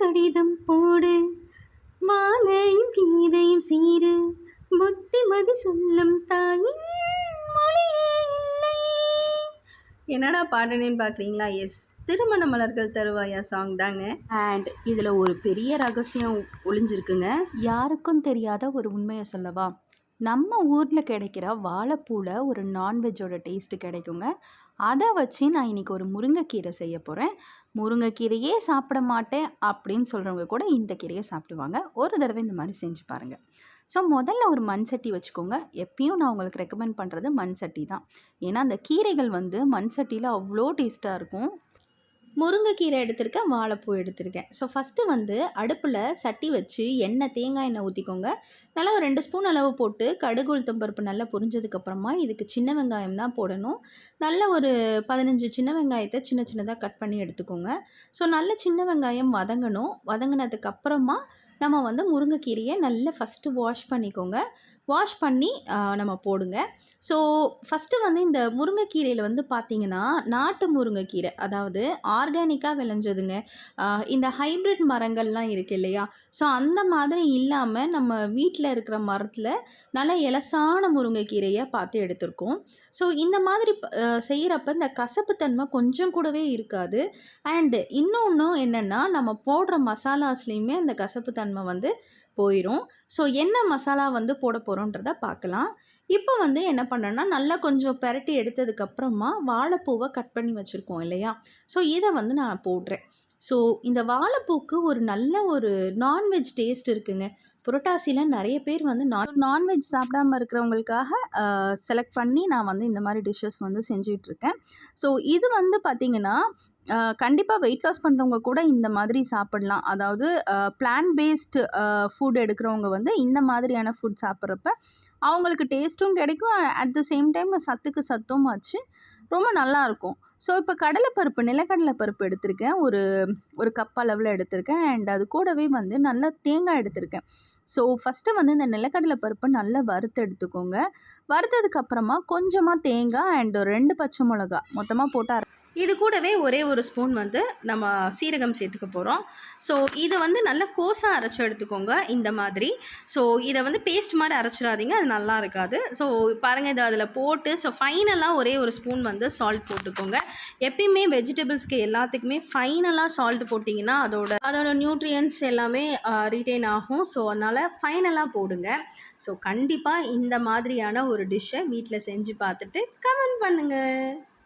கடிதம் போடு. மாலையும் கீதையும் சீரு புத்திமதி சொல்லும் தாயின் என்னடா பாடுனேன்னு பார்க்குறீங்களா எஸ். திருமண மலர்கள் தருவாயா சாங் தாங்க அண்ட் இதில் ஒரு பெரிய ரகசியம் ஒளிஞ்சிருக்குங்க. யாருக்கும் தெரியாத ஒரு உண்மையை சொல்லவா? நம்ம ஊரில் கிடைக்கிற வாழைப்பூவில் ஒரு நான்வெஜ்ஜோட டேஸ்ட்டு கிடைக்குங்க. அதை வச்சு நான் இன்றைக்கி ஒரு முருங்கைக்கீரை செய்ய போகிறேன் முருங்கைக்கீரையே சாப்பிட மாட்டேன் அப்படின்னு சொல்கிறவங்க கூட இந்த கீரையை சாப்பிடுவாங்க. ஒரு தடவை இந்த மாதிரி செஞ்சு பாருங்கள் ஸோ முதல்ல ஒரு மண் சட்டி வச்சுக்கோங்க. எப்பயும் நான் உங்களுக்கு ரெக்கமெண்ட் பண்ணுறது மண் சட்டி தான். ஏன்னா அந்த கீரைகள் வந்து மண் சட்டியில் அவ்வளோ டேஸ்ட்டாக இருக்கும். முருங்கைக்கீரை எடுத்திருக்கேன் வாழைப்பூ எடுத்திருக்கேன். ஸோ ஃபஸ்ட்டு வந்து அடுப்பில் சட்டி வச்சு எண்ணெய் தேங்காய் எண்ணெய் ஊற்றிக்கோங்க நல்லா ஒரு ரெண்டு ஸ்பூன் அளவு போட்டு கடுகு உளுத்தம் பருப்பு நல்லா பொரிஞ்சதுக்கப்புறமா இதுக்கு சின்ன வெங்காயம் தான் போடணும். நல்ல ஒரு பதினஞ்சு சின்ன வெங்காயத்தை சின்ன சின்னதாக கட் பண்ணி எடுத்துக்கோங்க. ஸோ நல்ல சின்ன வெங்காயம் வதங்கணும். வதங்கினதுக்கப்புறமா நம்ம வந்து முருங்கைக்கீரையை நல்லா ஃபஸ்ட்டு வாஷ் பண்ணிக்கோங்க. வாஷ் பண்ணி நம்ம போடுங்க. ஸோ ஃபஸ்ட்டு வந்து இந்த முருங்கைக்கீரையில் வந்து பார்த்திங்கன்னா நாட்டு முருங்கைக்கீரை அதாவது ஆர்கானிக்காக விளைஞ்சதுங்க. இந்த ஹைப்ரிட் மரங்கள்லாம் இருக்கு இல்லையா? ஸோ அந்த மாதிரி இல்லாமல் நம்ம வீட்டில் இருக்கிற மரத்தில் நல்ல இலசான முருங்கைக்கீரையை பார்த்து எடுத்திருக்கோம். ஸோ இந்த மாதிரி செய்கிறப்ப இந்த கசப்புத்தன்மை கொஞ்சம் கூடவே இருக்காது. அண்டு இன்னொன்று என்னென்னா நம்ம போடுற மசாலாஸ்லேயுமே அந்த கசப்புத்தன்மை வந்து போயிடும் ஸோ என்ன மசாலா வந்து போட போகிறோன்றத பார்க்கலாம் இப்போ வந்து என்ன பண்ணுறேன்னா நல்லா கொஞ்சம் பெரட்டி எடுத்ததுக்கப்புறமா வாழைப்பூவை கட் பண்ணி வச்சுருக்கோம் இல்லையா? ஸோ இதை வந்து நான் போடுறேன். ஸோ இந்த வாழைப்பூக்கு ஒரு நல்ல ஒரு நான்வெஜ் டேஸ்ட் இருக்குங்க. புரட்டாசியில் நிறைய பேர் வந்து நான் நான்வெஜ் சாப்பிடாம இருக்கிறவங்களுக்காக செலக்ட் பண்ணி நான் வந்து இந்த மாதிரி டிஷ்ஷஸ் வந்து செஞ்சிகிட்ருக்கேன் ஸோ இது வந்து பார்த்திங்கன்னா கண்டிப்பாக வெயிட் லாஸ் பண்ணுறவங்க கூட இந்த மாதிரி சாப்பிடலாம். அதாவது பிளான் பேஸ்டு ஃபுட் எடுக்கிறவங்க வந்து இந்த மாதிரியான ஃபுட் சாப்பிட்றப்ப அவங்களுக்கு டேஸ்ட்டும் கிடைக்கும். அட் த சேம் டைம் சத்துக்கு சத்தும் ஆச்சு. ரொம்ப நல்லாயிருக்கும் ஸோ இப்போ கடலைப்பருப்பு நிலக்கடலை பருப்பு எடுத்திருக்கேன். ஒரு ஒரு கப் அளவில் எடுத்திருக்கேன். அண்ட் அது கூடவே வந்து நல்லா தேங்காய் எடுத்திருக்கேன். ஸோ ஃபஸ்ட்டு வந்து இந்த நிலக்கடலை பருப்பை நல்லா வறுத்து எடுத்துக்கோங்க. வறுத்ததுக்கு அப்புறமா கொஞ்சமாக தேங்காய் அண்ட் ஒரு ரெண்டு பச்சை மிளகா மொத்தமாக போட்டால் இது கூடவே ஒரே ஒரு ஸ்பூன் வந்து நம்ம சீரகம் சேர்த்துக்க போகிறோம் ஸோ இதை வந்து நல்லா கோஸாக அரைச்சி எடுத்துக்கோங்க இந்த மாதிரி. ஸோ இதை வந்து பேஸ்ட் மாதிரி அரைச்சிடாதீங்க அது நல்லா இருக்காது. ஸோ பாருங்கள் இதை அதில் போட்டு ஸோ ஃபைனலாக ஒரே ஒரு ஸ்பூன் வந்து சால்ட் போட்டுக்கோங்க. எப்பயுமே வெஜிடபிள்ஸ்க்கு எல்லாத்துக்குமே ஃபைனலாக சால்ட் போட்டிங்கன்னா அதோட அதோட நியூட்ரியன்ஸ் எல்லாமே ரீட்டைன் ஆகும். ஸோ அதனால் ஃபைனலாக போடுங்க. ஸோ கண்டிப்பாக இந்த மாதிரியான ஒரு டிஷ்ஷை வீட்டில் செஞ்சு பார்த்துட்டு கமெண்ட் பண்ணுங்கள்